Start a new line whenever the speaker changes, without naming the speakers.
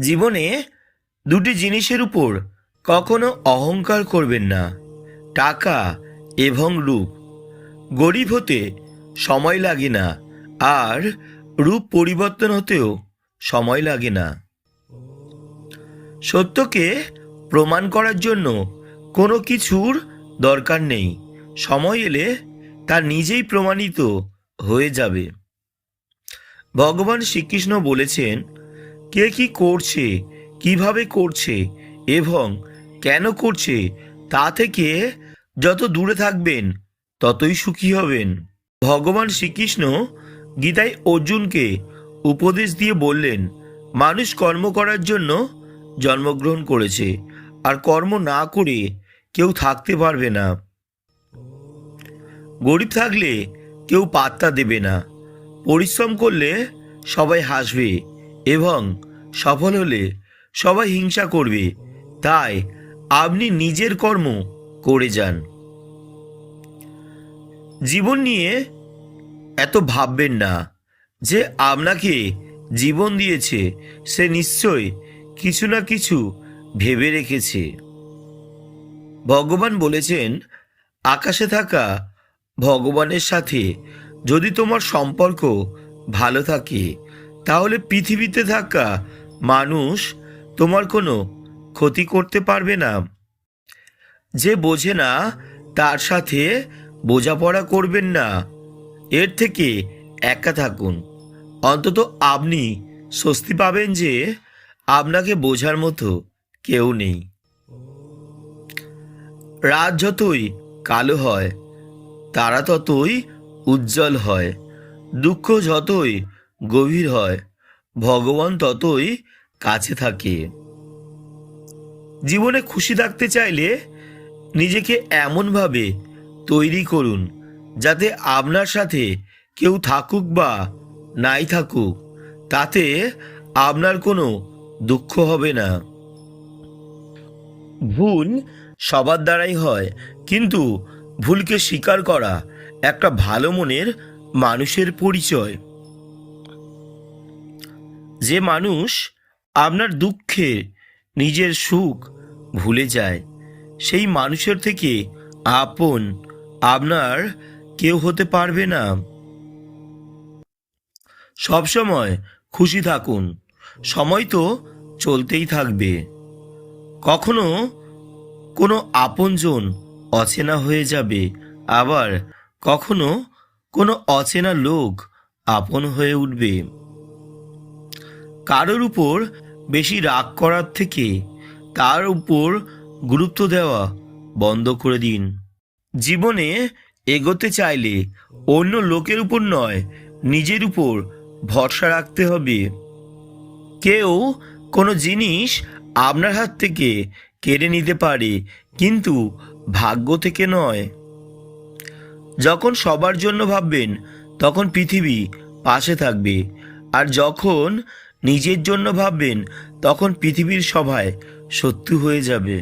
জীবনে দুটি জিনিসের উপর কখনো অহংকার করবেন না, টাকা এবং রূপ। গরিব হতে সময় লাগে না, আর রূপ পরিবর্তন হতেও সময় লাগে না। সত্যকে প্রমাণ করার জন্য কোনো কিছুর দরকার নেই, সময় এলে তা নিজেই প্রমাণিত হয়ে যাবে। ভগবান শ্রীকৃষ্ণ বলেছেন কে কি করছে, কীভাবে করছে এবং কেন করছে, তা থেকে যত দূরে থাকবেন, ততই সুখী হবেন। ভগবান শ্রীকৃষ্ণ গীতায় অর্জুনকে উপদেশ দিয়ে বললেন, মানুষ কর্ম করার জন্য জন্মগ্রহণ করেছে, আর কর্ম না করে কেউ থাকতে পারবে না। গরিব থাকলে কেউ পাত্তা দেবে না, পরিশ্রম করলে সবাই হাসবে। এবং সফল হলে সবাই হিংসা করবে। তাই আপনি নিজের কর্ম করে যান। জীবন নিয়ে এত ভাববেন না যে আপনাকে জীবন দিয়েছে, সে নিশ্চয় কিছু না কিছু ভেবে রেখেছে। ভগবান বলেছেন, আকাশে থাকা ভগবানের সাথে যদি তোমার সম্পর্ক ভালো থাকে তাহলে পৃথিবীতে থাকা মানুষ তোমার কোনো ক্ষতি করতে পারবে না। যে বোঝে না, তার সাথে বোঝাপড়া করবেন না। এর থেকে একা থাকুন। অন্তত আপনি স্বস্তি পাবেন যে আপনাকে বোঝার মতো কেউ নেই। রাত যতই কালো হয়, তারা ততই উজ্জ্বল হয়। দুঃখ যতই গভীর হয়। ভগবান ততই কাছে থাকে। জীবনে খুশি থাকতে চাইলে নিজেকে এমনভাবে তৈরি করুন, যাতে আপনার সাথে কেউ থাকুক বা নাই থাকুক, তাতে আপনার কোনো দুঃখ হবে না। ভুল সবার দ্বারাই হয়, কিন্তু ভুলকে স্বীকার করা একটা ভালো মনের মানুষের পরিচয়। যে মানুষ আপনার দুঃখে, নিজের সুখ ভুলে যায়, সেই মানুষের থেকে আপন আপনার কেউ হতে পারবে না। সবসময় খুশি থাকুন, সময় তো চলতেই থাকবে। কখনো কোনো আপনজন অচেনা হয়ে যাবে, আবার কখনো কোনো অচেনা লোক আপন হয়ে উঠবে। কারোর উপর বেশি রাগ করার থেকে তার উপর গুরুত্ব দেওয়া বন্ধ করে দিন। জীবনে এগোতে চাইলে অন্য লোকের উপর নয়, নিজের উপর ভরসা রাখতে হবে। কেউ কোনো জিনিস আপনার হাত থেকে কেড়ে নিতে পারে, কিন্তু ভাগ্য থেকে নয়। যখন সবার জন্য ভাববেন, তখন পৃথিবী পাশে থাকবে। আর যখন নিজের জন্য ভাববেন তখন পৃথিবীর সভায় শত্রু হয়ে যাবে।